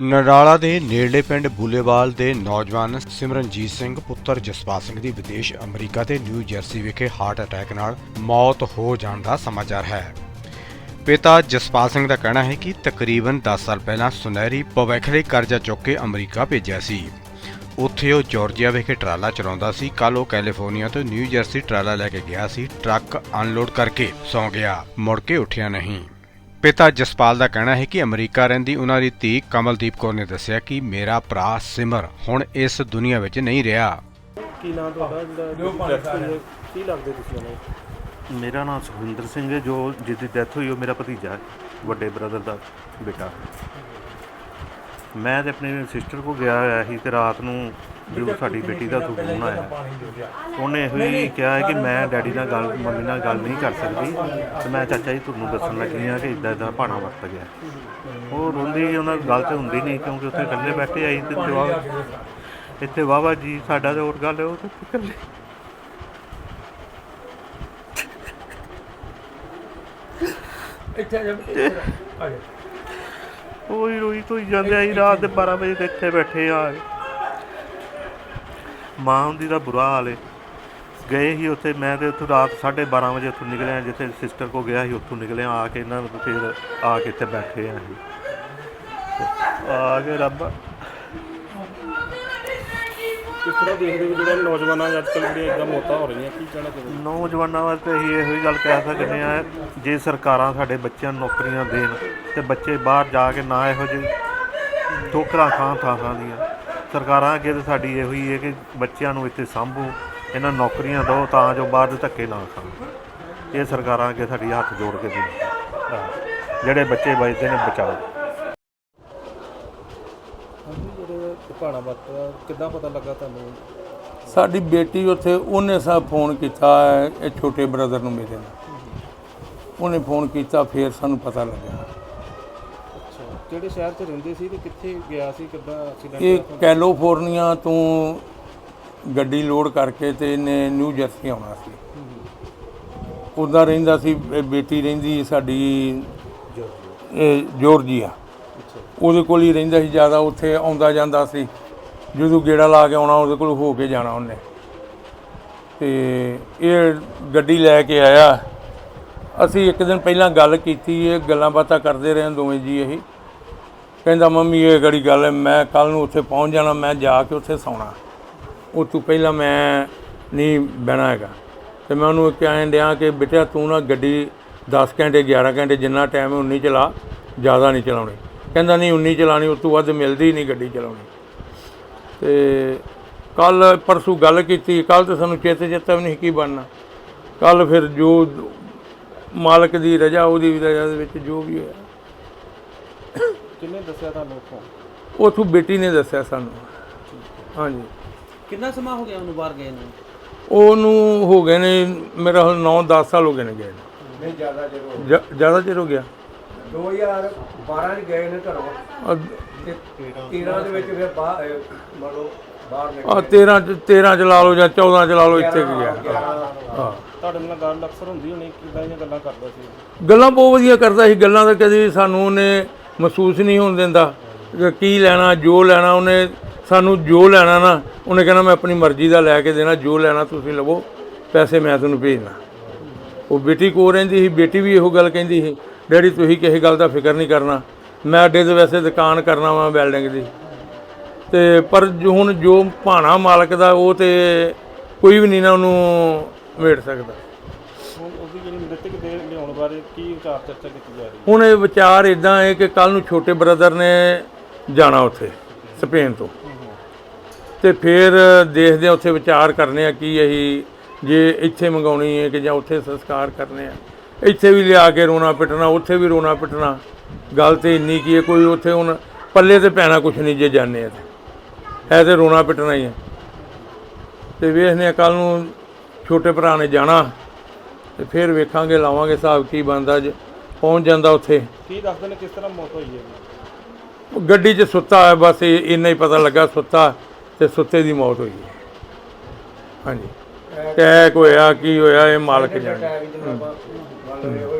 ਨਰਾਲਾ ਦੇ ਨੇੜਲੇ ਪਿੰਡ ਬੂਲੇਵਾਲ ਦੇ ਨੌਜਵਾਨ ਸਿਮਰਨਜੀਤ ਸਿੰਘ ਪੁੱਤਰ ਜਸਪਾਲ ਸਿੰਘ ਦੀ ਵਿਦੇਸ਼ ਅਮਰੀਕਾ ਤੇ ਨਿਊ ਜਰਸੀ ਵਿਖੇ ਹਾਰਟ ਅਟੈਕ ਨਾਲ ਮੌਤ ਹੋ ਜਾਣ ਦਾ ਸਮਾਚਾਰ ਹੈ। ਪਿਤਾ ਜਸਪਾਲ ਸਿੰਘ ਦਾ ਕਹਿਣਾ ਹੈ ਕਿ ਤਕਰੀਬਨ 10 ਸਾਲ ਪਹਿਲਾਂ ਸੁਨਹਿਰੀ ਭਵਿੱਖ ਕਰਜ਼ਾ ਚੁੱਕ ਕੇ ਅਮਰੀਕਾ ਭੇਜਿਆ ਸੀ। ਉੱਥੇ ਉਹ ਜਾਰਜੀਆ ਵਿਖੇ ਟਰਾਲਾ ਚਲਾਉਂਦਾ ਸੀ ਕੱਲ ਉਹ ਕੈਲੀਫੋਰਨੀਆ ਤੋਂ ਨਿਊ ਜਰਸੀ ਟਰਾਲਾ ਲੈ ਕੇ ਗਿਆ ਸੀ, ਟਰੱਕ ਅਨਲੋਡ ਕਰਕੇ ਸੌਂ ਗਿਆ, ਮੁੜ ਕੇ ਉੱਠਿਆ ਨਹੀਂ। ਪਿਤਾ ਜਸਪਾਲ ਦਾ ਕਹਿਣਾ ਹੈ ਕਿ ਅਮਰੀਕਾ ਰਹਿੰਦੀ ਉਹਨਾਂ ਦੀ ਧੀ ਕਮਲਦੀਪ ਕੌਰ ਨੇ ਦੱਸਿਆ ਕਿ ਮੇਰਾ ਭਰਾ ਸਿਮਰ ਹੁਣ ਇਸ ਦੁਨੀਆ ਵਿੱਚ ਨਹੀਂ ਰਿਹਾ। ਕੀ ਨਾਮ ਤੁਹਾਡਾ ਜਿਹੜਾ death ਹੋਈ ਹੈ? ਕੀ ਲੱਗਦੇ ਤੁਸੀਂ ਉਹਨੂੰ ਮੇਰਾ ਨਾਮ ਸੁਖਵਿੰਦਰ ਸਿੰਘ ਹੈ ਜੋ ਜਿਹਦੀ ਡੈਥ ਹੋਈ ਉਹ ਮੇਰਾ ਭਤੀਜਾ ਹੈ ਵੱਡੇ ਬ੍ਰਦਰ ਦਾ ਬੇਟਾ। ਮੈਂ ਤੇ ਆਪਣੀ ਸਿਸਟਰ ਕੋ ਗਿਆ ਹੋਇਆ ਸੀ ਤੇ ਰਾਤ ਨੂੰ ਜਦੋਂ ਸਾਡੀ ਬੇਟੀ ਦਾ ਫੋਨ ਆਇਆ ਉਹਨੇ ਇਹੋ ਹੀ ਕਿਹਾ ਹੈ ਕਿ ਮੈਂ ਡੈਡੀ ਨਾਲ ਗੱਲ ਮੰਮੀ ਨਾਲ ਗੱਲ ਨਹੀਂ ਕਰ ਸਕਦੀ। ਤੇ ਮੈਂ ਚਾਚਾ ਜੀ ਤੁਹਾਨੂੰ ਦੱਸਣ ਲੱਗੀ ਹਾਂ ਕਿ ਇਦਾਂ ਇਦਾਂ ਭਾਣਾ ਵਰਤ ਗਿਆ। ਉਹ ਰੋਂਦੀ ਉਹਨਾਂ ਗੱਲ ਤੇ ਹੁੰਦੀ ਨਹੀਂ ਕਿਉਂਕਿ ਉੱਥੇ ਇਕੱਲੇ ਬੈਠੇ ਆਈ ਤੇ ਜਵਾਬ ਇੱਥੇ ਵਾਵਾ ਜੀ ਸਾਡਾ ਤੇ ਹੋਰ ਗੱਲ ਹੈ ਉਹ ਤੇ ਇਕੱਲੇ। ਰੋਈ ਰੋਈ ਤੋਂ ਜਾਂਦੇ ਆਈ ਰਾਤ ਦੇ 12 ਵਜੇ ਇੱਥੇ ਬੈਠੇ ਆ। ਮਾਂ ਹੁੰਦੀ ਦਾ ਬੁਰਾ ਹਾਲ ਹੈ ਗਏ ਹੀ ਉੱਥੇ ਮੈਂ ਤੇ ਉੱਥੋਂ ਰਾਤ 12:30 ਵਜੇ ਉੱਥੋਂ ਨਿਕਲਿਆ ਜਿੱਥੇ ਸਿਸਟਰ ਕੋ ਗਿਆ ਸੀ ਉੱਥੋਂ ਨਿਕਲਿਆ ਆ ਕੇ ਇਹਨਾਂ ਨੂੰ ਫਿਰ ਆ ਕੇ ਇੱਥੇ ਬੈਠੇ ਆ ਅਸੀਂ। ਤੇ ਆ ਕੇ ਰੱਬ। ਕਿਸ ਤਰ੍ਹਾਂ ਦੇਖਦੇ ਹੋ ਜਿਹੜਾ ਨੌਜਵਾਨਾਂ ਅੱਜ ਕੱਲ੍ਹ ਜਿਹੜੀਆਂ ਇਦਾਂ ਮੌਤਾਂ ਹੋ ਰਹੀਆਂ ਕੀ ਕਹਿਣਾ ਚਾਹੁੰਦੇ ਨੌਜਵਾਨਾਂ ਵਾਸਤੇ ਅਸੀਂ ਇਹੋ ਹੀ ਗੱਲ ਕਹਿ ਸਕਦੇ ਆ ਜੇ ਸਰਕਾਰਾਂ ਸਾਡੇ ਬੱਚਿਆਂ ਨੂੰ ਨੌਕਰੀਆਂ ਦੇਣ ਤੇ ਬੱਚੇ ਬਾਹਰ ਜਾ ਕੇ ਨਾ ਇਹੋ ਜਿਹੇ ਠੋਕਰਾਂ ਖਾਣ ਥਾਂ ਥਾਂ ਦੀਆਂ। ਸਰਕਾਰਾਂ ਅੱਗੇ ਤੇ ਸਾਡੀ ਇਹੋ ਹੀ ਹੈ ਕਿ ਬੱਚਿਆਂ ਨੂੰ ਇੱਥੇ ਸੰਭੋ ਇਹਨਾਂ ਨੌਕਰੀਆਂ ਦਿਓ ਤਾਂ ਜੋ ਬਾਹਰ ਦੇ ਧੱਕੇ ਨਾ ਖਾਣ ਇਹ ਸਰਕਾਰਾਂ ਅੱਗੇ ਸਾਡੀ ਹੱਥ ਜੋੜ ਕੇ ਬੇਨਤੀ ਜਿਹੜੇ ਬੱਚੇ ਬਚਦੇ ਨੇ ਬਚਾਓ। ਹਾਂਜੀ ਜਿਹੜੇ ਭਾਣਾ ਵਰਤਦਾ ਕਿੱਦਾਂ ਪਤਾ ਲੱਗਾ ਤੁਹਾਨੂੰ? ਸਾਡੀ ਬੇਟੀ ਉੱਥੇ ਉਹਨੇ ਸਾ ਫੋਨ ਕੀਤਾ ਹੈ, ਇਹ ਛੋਟੇ ਬ੍ਰਦਰ ਨੂੰ ਮੇਰੇ ਨੂੰ ਉਹਨੇ ਫੋਨ ਕੀਤਾ ਫਿਰ ਸਾਨੂੰ ਪਤਾ ਲੱਗਿਆ। ਕਿਹੜੇ ਸ਼ਹਿਰ 'ਚ ਰਹਿੰਦੇ ਸੀ ਤੇ ਕਿੱਥੇ ਗਿਆ ਸੀ ਕਿੱਦਾਂ ਐਕਸੀਡੈਂਟ ਇਹ ਕੈਲੀਫੋਰਨੀਆ ਤੋਂ ਗੱਡੀ ਲੋਡ ਕਰਕੇ ਤੇ ਇਹਨੇ ਨਿਊ ਜਰਸੀ ਆਉਣਾ ਸੀ। ਉਹਦਾ ਰਹਿੰਦਾ ਸੀ ਇਹ ਬੇਟੀ ਰਹਿੰਦੀ ਸਾਡੀ ਇਹ ਜਾਰਜੀਆ ਉਹਦੇ ਕੋਲ ਹੀ ਰਹਿੰਦਾ ਸੀ ਜ਼ਿਆਦਾ ਉੱਥੇ ਆਉਂਦਾ ਜਾਂਦਾ ਸੀ। ਜਦੋਂ ਗੇੜਾ ਲਾ ਕੇ ਆਉਣਾ ਉਹਦੇ ਕੋਲ ਹੋ ਕੇ ਜਾਣਾ ਉਹਨੇ। ਤੇ ਇਹ ਗੱਡੀ ਲੈ ਕੇ ਆਇਆ। ਅਸੀਂ ਇੱਕ ਦਿਨ ਪਹਿਲਾਂ ਗੱਲ ਕੀਤੀ ਇਹ ਗੱਲਾਂ ਬਾਤਾਂ ਕਰਦੇ ਰਹੇ ਦੋਵੇਂ ਜੀ ਇਹ। ਕਹਿੰਦਾ, ਮੰਮੀ, ਇਹ ਗੜੀ ਗੱਲ ਹੈ? ਮੈਂ ਕੱਲ ਨੂੰ ਉੱਥੇ ਪਹੁੰਚ ਜਾਣਾ, ਮੈਂ ਜਾ ਕੇ ਉੱਥੇ ਸੌਣਾ। ਉਹ ਤੋਂ ਪਹਿਲਾਂ ਮੈਂ ਨਹੀਂ ਬਹਿਣਾ ਹੈਗਾ। ਤੇ ਮੈਂ ਉਹਨੂੰ ਕਹਿਣ ਡਿਆ ਕਿ ਬੇਟਾ ਤੂੰ ਨਾ ਗੱਡੀ 10 ਘੰਟੇ 11 ਘੰਟੇ ਜਿੰਨਾ ਟਾਈਮ ਹੈ, ਉਨੀ ਚਲਾ। ਜ਼ਿਆਦਾ ਨਹੀਂ ਚਲਾਉਣੀ। ਕਹਿੰਦਾ, ਨਹੀਂ, ਉਨੀ ਚਲਾਣੀ ਉਸ ਤੋਂ ਵੱਧ ਮਿਲਦੀ ਨਹੀਂ ਗੱਡੀ ਚਲਾਉਣੀ। ਤੇ ਕੱਲ ਪਰਸੋਂ ਗੱਲ ਕੀਤੀ। ਕੱਲ ਤੇ ਸਾਨੂੰ ਚੇਤੇ ਚੇਤਾ ਵੀ ਨਹੀਂ ਕੀ ਬਣਨਾ। ਕੱਲ ਫਿਰ ਜੋ ਮਾਲਕ ਦੀ ਰਜਾ, ਉਹਦੀ ਵੀ ਰਜਾ ਦੇ ਵਿੱਚ ਜੋ ਵੀ ਹੋਇਆ। ਕਿੰਨੇ ਦੱਸਿਆ ਤੁਹਾਨੂੰ ਉੱਥੋਂ? ਉਥੋਂ ਬੇਟੀ ਨੇ ਦੱਸਿਆ ਸਾਨੂੰ। ਹਾਂਜੀ। ਕਿੰਨਾ ਸਮਾਂ ਹੋ ਗਿਆ ਉਹਨੂੰ ਬਾਹਰ ਗਏ ਨੂੰ? ਉਹਨੂੰ ਹੋ ਗਏ ਨੇ ਮੇਰਾ ਹੁਣ 9-10 ਸਾਲ ਹੋ ਗਏ ਨੇ ਗਏ ਨੂੰ। ਨਹੀਂ ਜ਼ਿਆਦਾ ਚਿਰ ਹੋ ਗਿਆ। ਜ਼ਿਆਦਾ ਚਿਰ ਹੋ ਗਿਆ। 2012 ਚ ਗਏ ਨੇ ਘਰੋਂ। ਤੇ 13 ਦੇ ਵਿੱਚ ਫਿਰ ਬਾਹਰ ਮੰਨ ਲਓ ਬਾਹਰ ਨਿਕਲ। ਆਹ 13 ਚ 13 ਚ ਲਾ ਲਓ ਜਾਂ 14 ਚ ਲਾ ਲਓ ਇੱਥੇ ਕੀ ਗਿਆ। ਹਾਂ। ਤੁਹਾਡੇ ਨਾਲ ਗੱਲ ਅਕਸਰ ਹੁੰਦੀ ਹੋਣੀ ਕਿੱਦਾਂ ਦੀਆਂ ਗੱਲਾਂ ਕਰਦਾ ਸੀ। ਗੱਲਾਂ ਬਹੁਤ ਵਧੀਆ ਕਰਦਾ ਸੀ। ਗੱਲਾਂ ਤਾਂ ਕਦੀ ਸਾਨੂੰ ਉਹਨੇ ਮਹਿਸੂਸ ਨਹੀਂ ਹੋਣ ਦਿੰਦਾ ਕੀ ਲੈਣਾ, ਜੋ ਲੈਣਾ, ਉਹਨੇ ਸਾਨੂੰ ਜੋ ਲੈਣਾ ਨਾ, ਉਹਨੇ ਕਹਿਣਾ ਮੈਂ ਆਪਣੀ ਮਰਜ਼ੀ ਦਾ ਲੈ ਕੇ ਦੇਣਾ, ਜੋ ਲੈਣਾ ਤੁਸੀਂ ਲਵੋ, ਪੈਸੇ ਮੈਂ ਤੁਹਾਨੂੰ ਭੇਜਣਾ। ਉਹ ਬੇਟੀ ਕੋ ਰਹਿੰਦੀ ਸੀ, ਬੇਟੀ ਵੀ ਇਹੋ ਗੱਲ ਕਹਿੰਦੀ ਸੀ, ਡੈਡੀ, ਤੁਸੀਂ ਕਿਸੇ ਗੱਲ ਦਾ ਫਿਕਰ ਨਹੀਂ ਕਰਨਾ। ਮੈਂ ਅੱਡੇ ਦੇ ਵੈਸੇ ਦੁਕਾਨ ਕਰਨਾ ਵਾਂ ਬਿਲਡਿੰਗ ਦੀ। ਤੇ ਪਰ ਜੋ ਹੁਣ ਜੋ ਭਾਣਾ ਮਾਲਕ ਦਾ, ਉਹ ਤੇ ਕੋਈ ਵੀ ਨਹੀਂ ਨਾ ਉਹਨੂੰ ਮੇੜ ਸਕਦਾ। ਜਿਹੜੀ ਮ੍ਰਿਤਕ ਦੇ ਲਿਆਉਣ ਬਾਰੇ ਕੀ ਵਿਚਾਰ ਚਰਚਾ ਕੀਤੀ ਜਾ ਰਹੀ ਹੈ? ਹੁਣ ਇਹ ਵਿਚਾਰ ਇਦਾਂ ਹੈ ਕਿ ਕੱਲ ਨੂੰ ਛੋਟੇ ਬ੍ਰਦਰ ਨੇ ਜਾਣਾ ਉੱਥੇ, ਸਪੇਨ ਤੋਂ। ਤੇ ਫਿਰ ਦੇਖਦੇ ਆ ਉੱਥੇ ਵਿਚਾਰ ਕਰਨੇ ਆ ਕੀ ਅਸੀਂ ਜੇ ਇੱਥੇ ਮੰਗਾਉਣੀ ਹੈ ਕਿ ਜਾਂ ਉੱਥੇ ਸੰਸਕਾਰ ਕਰਨੇ ਆ। ਇੱਥੇ ਵੀ ਲਿਆ ਕੇ ਰੋਣਾ ਪਿੱਟਣਾ, ਉੱਥੇ ਵੀ ਰੋਣਾ ਪਿੱਟਣਾ। ਗੱਲ ਤੇ ਇੰਨੀ ਕੀ ਹੈ, ਕੋਈ ਉੱਥੇ ਹੁਣ ਪੱਲੇ ਤੇ ਪੈਣਾ ਕੁਛ ਨਹੀਂ ਜੇ ਜਾਣੇ ਆ ਤੇ ਹੈ ਤੇ ਰੋਣਾ ਪਿੱਟਣਾ ਹੀ ਹੈ। ਤੇ ਵੇਖਦੇ ਆ ਕੱਲ ਨੂੰ ਛੋਟੇ ਭਰਾ ਨੇ ਜਾਣਾ। ਤੇ ਫਿਰ ਵੇਖਾਂਗੇ ਲਾਵਾਂਗੇ ਹਿਸਾਬ ਕੀ ਬਣਦਾ ਜੇ ਪਹੁੰਚ ਜਾਂਦਾ ਉੱਥੇ। ਕੀ ਦੱਸਦੇ ਨੇ ਕਿਸ ਤਰ੍ਹਾਂ ਮੌਤ ਹੋਈ ਹੈ? ਉਹ ਗੱਡੀ 'ਚ ਸੁੱਤਾ ਹੈ ਬਸ ਇਹ- ਇੰਨਾ ਹੀ ਪਤਾ ਲੱਗਾ ਸੁੱਤਾ ਤੇ ਸੁੱਤੇ ਦੀ ਮੌਤ ਹੋਈ ਹੈ। ਹਾਂਜੀ। ਅਟੈਕ ਹੋਇਆ ਕੀ ਹੋਇਆ ਇਹ ਮਾਲਕ ਜਾਣੇ। ਅਟੈਕ ਜਿਹਨੂੰ ਆਪਾਂ ਮੰਨ ਲਓ ਇਹੋ